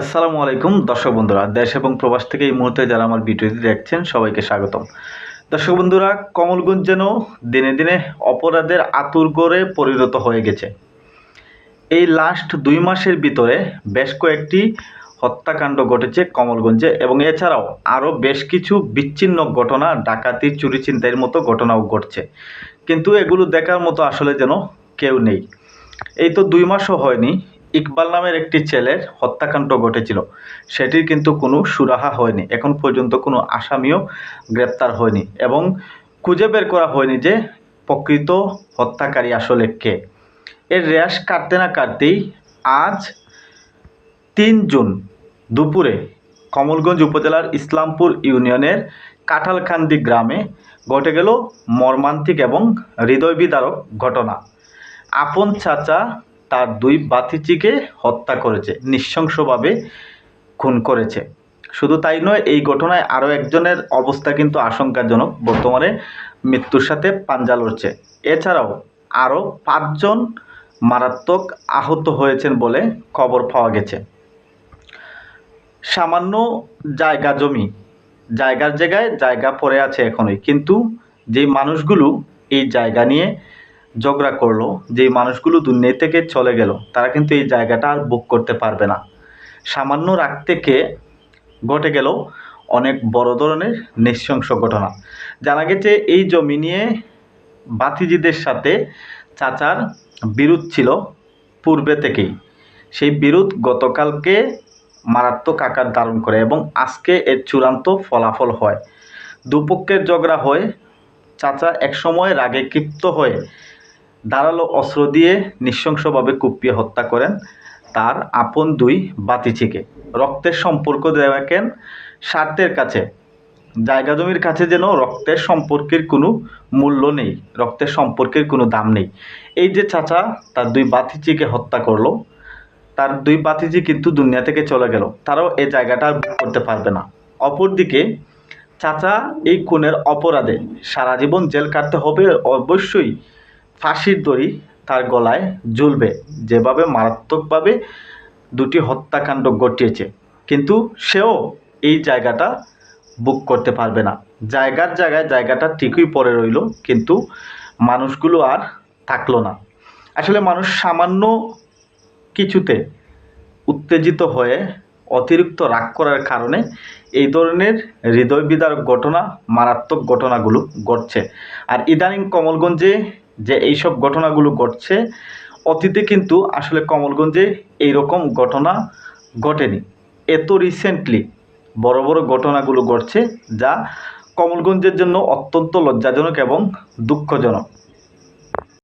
আসসালামু আলাইকুম, দর্শক বন্ধুরা, দেশ এবং প্রবাস থেকে এই মুহূর্তে যারা আমার ভিডিওটি দেখছেন, সবাইকে স্বাগতম। দর্শক বন্ধুরা, কমলগঞ্জ যেন দিনে দিনে অপরাধের আতুর গড়ে পরিণত হয়ে গেছে। এই লাস্ট দুই মাসের ভিতরে বেশ কয়েকটি হত্যাকাণ্ড ঘটেছে কমলগঞ্জে এবং এছাড়াও আরও বেশ কিছু বিচ্ছিন্ন ঘটনা ডাকাতি চুরি চিন্তাইয়ের মতো ঘটনাও ঘটছে। কিন্তু এগুলো দেখার মতো আসলে যেন কেউ নেই। এই তো দুই মাসও হয়নি ইকবাল নামের একটি ছেলের হত্যাকাণ্ড ঘটেছিল। সেটির কিন্তু কোনো সুরাহা হয়নি। এখন পর্যন্ত কোনো আসামিও গ্রেপ্তার হয়নি এবং খুঁজে বের করা হয়নি যে প্রকৃত হত্যাকারী আসলে কে। এর রেশ কাটতে না কাটতেই আজ তিন জুন দুপুরে কমলগঞ্জ উপজেলার ইসলামপুর ইউনিয়নের কাঁঠালকান্দি গ্রামে ঘটে গেল মর্মান্তিক এবং হৃদয় বিদারক ঘটনা। আপন চাচা তার দুই বাতিচিকে হত্যা করেছে, নৃশংসভাবে খুন করেছে। শুধু তাই নয়, এই ঘটনায় আরও একজনের অবস্থা কিন্তু আশঙ্কাজনক। বর্তমানে মৃত্যুর সাথে পাঞ্জা লড়ছে। এছাড়াও আরও পাঁচজন মারাত্মক আহত হয়েছেন বলে খবর পাওয়া গেছে। সামান্য জায়গা জমি, জায়গার জায়গায় জায়গা পড়ে আছে এখনই। কিন্তু যেই মানুষগুলো এই জায়গা নিয়ে ঝগড়া করল, যেই মানুষগুলো দুনিয়া থেকে চলে গেল, তারা কিন্তু এই জায়গাটা আর বুক করতে পারবে না। সামান্য রাগ থেকে ঘটে গেল অনেক বড় ধরনের নৃশংস ঘটনা। জানা গেছে এই জমি নিয়ে বাতিজিদের সাথে চাচার বিরোধ ছিল পূর্বে থেকেই। সেই বিরোধ গতকালকে মারাত্মক আকার ধারণ করে এবং আজকে এর চূড়ান্ত ফলাফল হয়। দুপক্ষের ঝগড়া হয়, চাচা একসময় রাগে ক্ষিপ্ত হয়ে ধারালো অস্ত্র দিয়ে নৃশংসভাবে কুপিয়ে হত্যা করেন তার আপন দুই বাতিচিকে। রক্তের সম্পর্ক দেখেন স্বার্থের কাছে। জায়গা জমির কাছে যেন রক্তের সম্পর্কের কোনো মূল্য নেই, রক্তের সম্পর্কের কোনো দাম নেই। এই যে চাচা তার দুই বাতিচিকে হত্যা করল, তার দুই বাতিজি কিন্তু দুনিয়া থেকে চলে গেল। তারাও এই জায়গাটা করতে পারবে না। অপরদিকে চাচা এই খুনের অপরাধে সারা জীবন জেল কাটতে হবে, অবশ্যই ফাঁসির দড়ি তার গলায় ঝুলবে যেভাবে মারাত্মকভাবে দুটি হত্যাকাণ্ড ঘটিয়েছে, কিন্তু সেও এই জায়গাটা বুক করতে পারবে না। জায়গার জায়গায় জায়গাটা ঠিকই পড়ে রইল, কিন্তু মানুষগুলো আর থাকল না। আসলে মানুষ সামান্য কিছুতে উত্তেজিত হয়ে অতিরিক্ত রাগ করার কারণে এই ধরনের হৃদয় বিদারক ঘটনা, মারাত্মক ঘটনাগুলো ঘটছে। আর ইদানিং কমলগঞ্জে যে এইসব ঘটনাগুলো ঘটছে, অতীতে কিন্তু আসলে কমলগঞ্জে এইরকম ঘটনা ঘটেনি। এত রিসেন্টলি বড় বড় ঘটনাগুলো ঘটছে যা কমলগঞ্জের জন্য অত্যন্ত লজ্জাজনক এবং দুঃখজনক।